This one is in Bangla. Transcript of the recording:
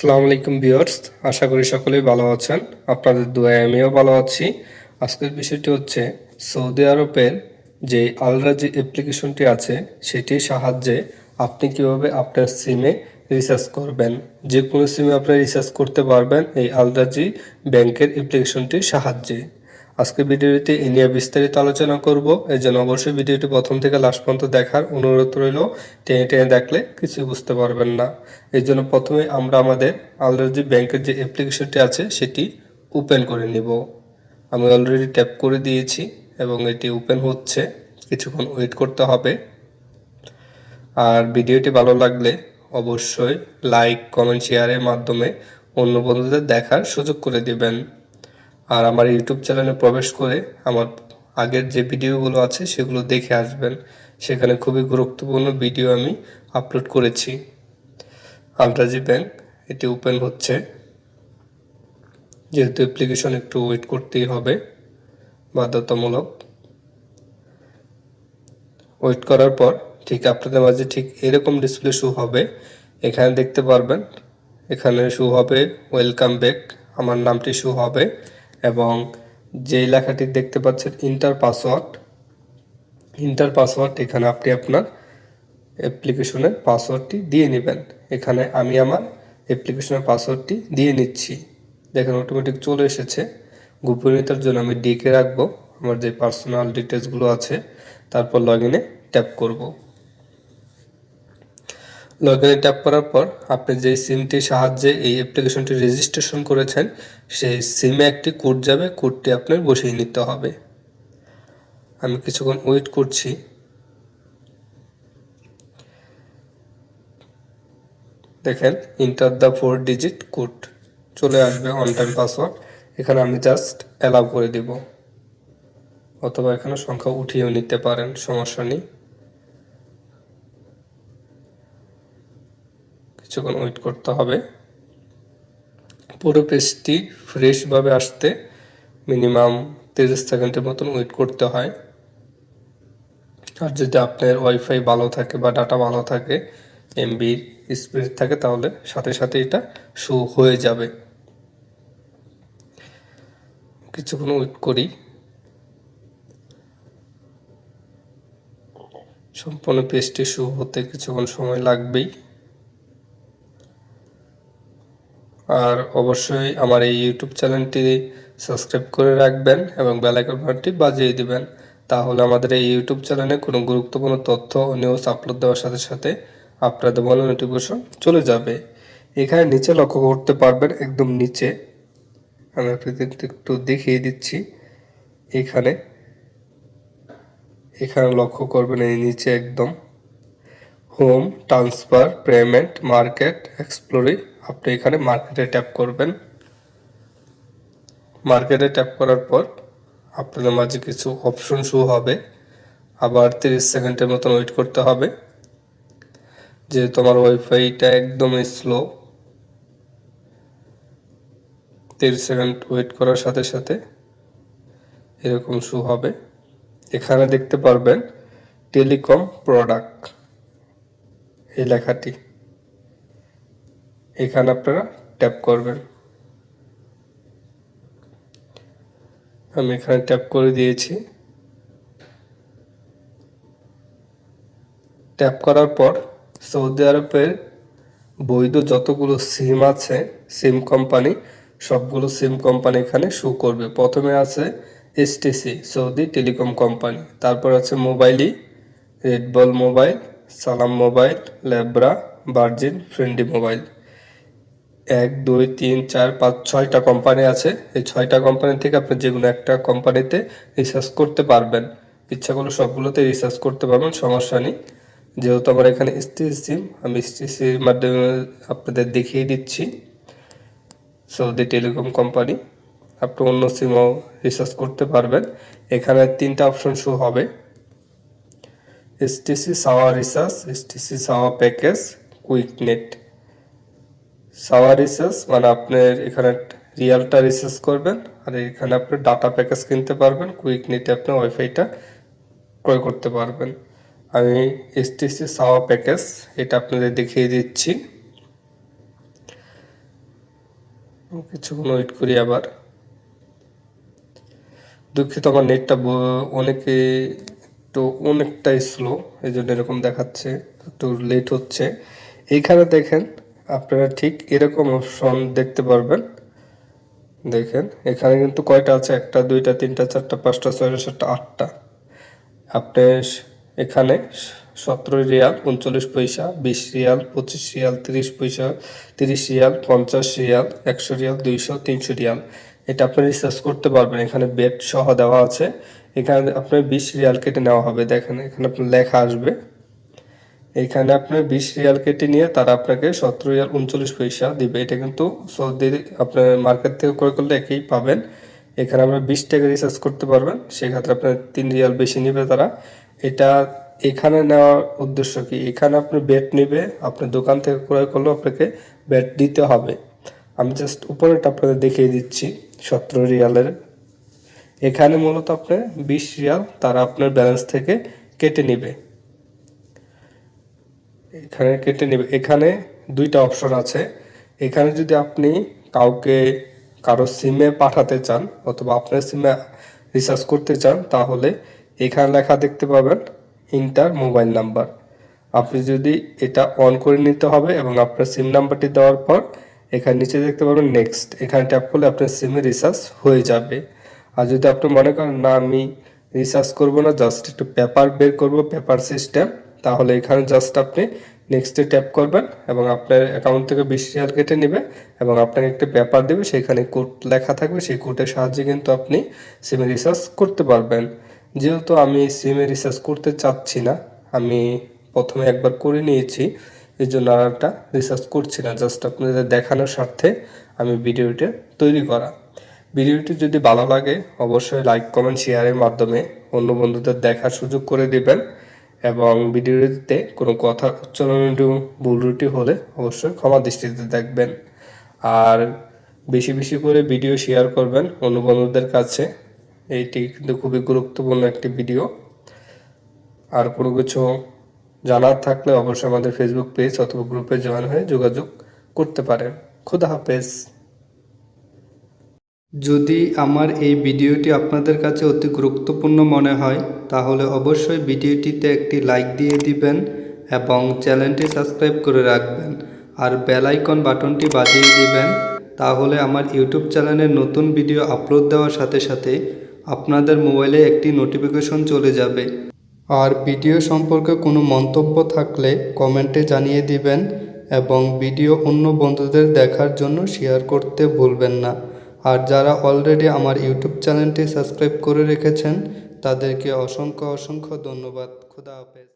আসসালামু আলাইকুম ভিউয়ার্স, আশা করি সকলেই ভালো আছেন। আপনাদের দোয়ায় আমিও ভালো আছি। আজকের বিষয়টি হচ্ছে সৌদি আরবের যে আলরাজি অ্যাপ্লিকেশনটি আছে, সেটির সাহায্যে আপনি কীভাবে আপনার সিমে রিচার্জ করবেন। যে কোনো সিমে আপনি রিচার্জ করতে পারবেন এই আলরাজি ব্যাংকের অ্যাপ্লিকেশনটির সাহায্যে। আজকে ভিডিওটি এ নিয়ে বিস্তারিত আলোচনা করব। এই জন্য অবশ্যই ভিডিওটি প্রথম থেকে লাস্ট পর্যন্ত দেখার অনুরোধ রইল। টেনে টেনে দেখলে কিছু বুঝতে পারবেন না। এই জন্য প্রথমে আমরা আমাদের আলরেডি ব্যাংকের যে অ্যাপ্লিকেশনটি আছে, সেটি ওপেন করে নিব। আমি অলরেডি ট্যাপ করে দিয়েছি এবং এটি ওপেন হচ্ছে। কিছুক্ষণ ওয়েট করতে হবে। আর ভিডিওটি ভালো লাগলে অবশ্যই লাইক কমেন্ট শেয়ারের মাধ্যমে অন্য বন্ধুদের দেখার সুযোগ করে দিবেন। আর আমার ইউটিউব চ্যানেলে প্রবেশ করে আমার আগের যে ভিডিওগুলো আছে সেগুলো দেখে আসবেন। সেখানে খুবই গুরুত্বপূর্ণ ভিডিও আমি আপলোড করেছি। আলট্রাজি ব্যাংক, এটি ওপেন হচ্ছে। যেহেতু অ্যাপ্লিকেশন একটু ওয়েট করতেই হবে, বাধ্যতামূলক। ওয়েট করার পর ঠিক আপনাদের মাঝে ঠিক এরকম ডিসপ্লে শো হবে। এখানে দেখতে পারবেন, এখানে শো হবে ওয়েলকাম ব্যাক আমার নামটি শো হবে। এবং যেই লেখাটি দেখতে পাচ্ছেন ইন্টার পাসওয়ার্ড ইন্টার পাসওয়ার্ড এখানে আপনি আপনার অ্যাপ্লিকেশনের পাসওয়ার্ডটি দিয়ে নেবেন। এখানে আমি আমার অ্যাপ্লিকেশনের পাসওয়ার্ডটি দিয়ে নিচ্ছি। দেখেন অটোমেটিক চলে এসেছে। গোপনীয়তার জন্য আমি ডিকে রাখব। আমার যে পার্সোনাল ডিটেলসগুলো আছে, তারপর লগ ইনে ট্যাপ করব। লগ ইনে ট্যাপ করার পর আপনি যে সিমটির সাহায্যে এই অ্যাপ্লিকেশনটি রেজিস্ট্রেশন করেছেন, সেই সিমে একটি কোড যাবে কোডটি আপনার বসিয়ে নিতে হবে। আমি কিছুক্ষণ ওয়েট করছি। দেখেন enter the four digit code চলে আসবে অন টাইম পাসওয়ার্ড এখানে আমি জাস্ট অ্যালাউ করে দিব। অথবা এখানে সংখ্যা উঠিয়েও নিতে পারেন, সমস্যা নেই। কিছুক্ষণ ওয়েট করতে হবে। পুরো পেজটি ফ্রেশভাবে আসতে মিনিমাম তিরিশ সেকেন্ডের মতন ওয়েট করতে হয়। আর যদি আপনার ওয়াইফাই ভালো থাকে বা ডাটা ভালো থাকে এমবি স্পিড থাকে, তাহলে সাথে সাথে এটা শো হয়ে যাবে। কিছুক্ষণ ওয়েট করি। সম্পূর্ণ পেজটি শো হতে কিছুক্ষণ সময় লাগবেই। আর অবশ্যই আমার এই ইউটিউব চ্যানেলটি সাবস্ক্রাইব করে রাখবেন এবং বেলাইকন বাটনটি বাজিয়ে দিবেন। তাহলে আমাদের এই ইউটিউব চ্যানেলে কোনো গুরুত্বপূর্ণ তথ্য ও নিউজ আপলোড দেওয়ার সাথে সাথে আপনাদের মনে নোটিফিকেশন চলে যাবে। এখানে নিচে লক্ষ্য করতে পারবেন, একদম নিচে। আমি আপনাদের একটু দেখিয়ে দিচ্ছি। এখানে এখানে লক্ষ্য করবেন এই নিচে একদম। Home transfer payment market explore আপনি এখানে মার্কেটে ট্যাপ করবেন। মার্কেটে ট্যাপ করার পর আপনাদের মাঝে কিছু অপশন শো হবে। আবার তিরিশ সেকেন্ডের মতন ওয়েট করতে হবে। যেহেতু আমার ওয়াইফাইটা একদমই স্লো তিরিশ সেকেন্ড ওয়েট করার সাথে সাথে এরকম শো হবে। এখানে দেখতে পারবেন টেলিকম প্রোডাক্ট। এই লেখাটি। এখানে আপনারা ট্যাপ করবেন। আমি এখানে ট্যাপ করে দিয়েছি। ট্যাপ করার পর সৌদি আরবের বৈধ যতগুলো সিম আছে সিম কোম্পানি সবগুলো সিম কোম্পানি এখানে শো করবে। প্রথমে আছে এসটিসি সৌদি টেলিকম কোম্পানি তারপর আছে মোবাইলি রেডবল মোবাইল সালাম mobile Lebara Virgin Friendi mobile এক, দুই, তিন, চার, পাঁচ, ছয়টা কোম্পানি আছে। এই ছয়টা কোম্পানি থেকে আপনি যে কোনো একটা কোম্পানিতে রিসার্চ করতে পারবেন। ইচ্ছা করলে সবগুলোতে রিসার্চ করতে পারবেন, সমস্যা নেই। যেহেতু আমার এখানে স্টিসি সিম আমি স্টিসির মাধ্যমে আপনাদের দেখিয়ে দিচ্ছি। সৌদি টেলিকম কোম্পানি আপনি অন্য সিমও রিসার্চ করতে পারবেন। এখানে তিনটা অপশন শো হবে। এসটিসি সাওয়া রিসার্চ এসটিসি সাওয়া প্যাকেজ কুইক নেট সাওয়া রিসার্চ মানে আপনার এখানে রিয়ালটা রিসার্চ করবেন, আর এখানে আপনি ডাটা প্যাকেজ কিনতে পারবেন কুইক নেটে আপনি ওয়াইফাইটা ক্রয় করতে পারবেন। আমি এসটিসি সাওয়া প্যাকেজ এটা আপনাদের দেখিয়ে দিচ্ছি। কিছুক্ষণ ওয়েট করি আবার। দুঃখিত, আমার নেটটা অনেকে একটু, অনেকটাই স্লো এই জন্য এরকম দেখাচ্ছে, একটু লেট হচ্ছে। এইখানে দেখেন আপনারা ঠিক এরকম অপশন দেখতে পারবেন। দেখেন, এখানে কিন্তু কয়টা আছে? একটা, দুইটা, তিনটা, চারটা, পাঁচটা, ছয়টা, সাতটা, আটটা। আপনি এখানে সতেরো রিয়াল, উনচল্লিশ পয়সা, বিশ রিয়াল, পঁচিশ রিয়াল, তিরিশ পয়সা, তিরিশ রিয়াল, পঞ্চাশ রিয়াল, একশো রিয়াল, দুইশো, তিনশো রিয়াল। এটা আপনি রিসার্চ করতে পারবেন। এখানে বেড সহ দেওয়া আছে। এখানে আপনার বিশ রিয়াল কেটে নেওয়া হবে। দেখেন, এখানে আপনার লেখা আসবে। এখানে আপনার বিশ রিয়াল কেটে নিয়ে তারা আপনাকে সতেরো রিয়াল উনচল্লিশ পয়সা দিবে। এটা কিন্তু সৌদি আপনার মার্কেট থেকে ক্রয় করলে একই পাবেন। এখানে আপনার বিশ টাকা রিচার্জ করতে পারবেন। সেক্ষেত্রে আপনার তিন রিয়াল বেশি নেবে তারা। এটা এখানে নেওয়ার উদ্দেশ্য কি? এখানে আপনি ব্যাট নেবে আপনার দোকান থেকে ক্রয় করলে আপনাকে ব্যাট দিতে হবে। আমি জাস্ট উপরেটা আপনাদের দেখিয়ে দিচ্ছি, সতেরো রিয়ালের। এখানে মূলত আপনার বিশ রিয়াল তারা আপনার ব্যালেন্স থেকে কেটে নেবে। এখানে কেটে নেবে। এখানে দুইটা অপশন আছে। এখানে যদি আপনি কাউকে কারও সিমে পাঠাতে চান অথবা আপনার সিমে রিচার্জ করতে চান, তাহলে এখানে লেখা দেখতে পাবেন ইন্টার মোবাইল নাম্বার আপনি যদি এটা অন করে নিতে হবে এবং আপনার সিম নাম্বারটি দেওয়ার পর এখানে নিচে দেখতে পাবেন নেক্সট এখানে ট্যাপ করলে আপনার সিমে রিচার্জ হয়ে যাবে। আর যদি আপনি মনে করেন, না, আমি রিচার্জ করব না জাস্ট একটু পেপার বের করব পেপার সিস্টেম তাহলে এখানে জাস্ট আপনি নেক্সটে ট্যাপ করবেন এবং আপনার অ্যাকাউন্ট থেকে বিশ রিয়াল কেটে নেবে এবং আপনাকে একটা পেপার দেবে, সেখানে কোড লেখা থাকবে, সেই কোডের সাহায্যে কিন্তু আপনি সিমে রিচার্জ করতে পারবেন। যেহেতু আমি সিমে রিচার্জ করতে চাচ্ছি না, আমি প্রথমে একবার করে নিয়েছি, এই জন্য আর একটা রিসার্চ করছি না জাস্ট আপনাদের দেখানোর স্বার্থে আমি ভিডিওটা তৈরি করা। ভিডিওটি যদি ভালো লাগে, অবশ্যই লাইক কমেন্ট শেয়ারের মাধ্যমে অন্য বন্ধুদের দেখার সুযোগ করে দিবেন। এবং ভিডিওতে কোনো কথা উচ্চারণ একটু ভুল রুটি হলে অবশ্যই ক্ষমা দৃষ্টিতে দেখবেন। আর বেশি বেশি করে ভিডিও শেয়ার করবেন অন্য বন্ধুদের কাছে। এইটি কিন্তু খুবই গুরুত্বপূর্ণ একটি ভিডিও। আর কোনো কিছু জানার থাকলে অবশ্যই আমাদের ফেসবুক পেজ অথবা গ্রুপে জয়েন হয়ে যোগাযোগ করতে পারেন। খুদা হাফেজ। যদি আমার এই ভিডিওটি আপনাদের কাছে অতি গুরুত্বপূর্ণ মনে হয়, তাহলে অবশ্যই ভিডিওটিতে একটি লাইক দিয়ে দিবেন এবং চ্যানেলটি সাবস্ক্রাইব করে রাখবেন আর বেল আইকন বাটনটি বাজিয়ে দিবেন। তাহলে আমার ইউটিউব চ্যানেলে নতুন ভিডিও আপলোড দেওয়ার সাথে সাথে আপনাদের মোবাইলে একটি নোটিফিকেশন চলে যাবে। আর ভিডিও সম্পর্কে কোনো মন্তব্য থাকলে কমেন্টে জানিয়ে দিবেন এবং ভিডিও অন্য বন্ধুদের দেখার জন্য শেয়ার করতে ভুলবেন না। আর যারা অলরেডি আমার ইউটিউব চ্যানেলটি সাবস্ক্রাইব করে রেখেছেন, তাদেরকে অসংখ্য অসংখ্য ধন্যবাদ। খুদা হাফেজ।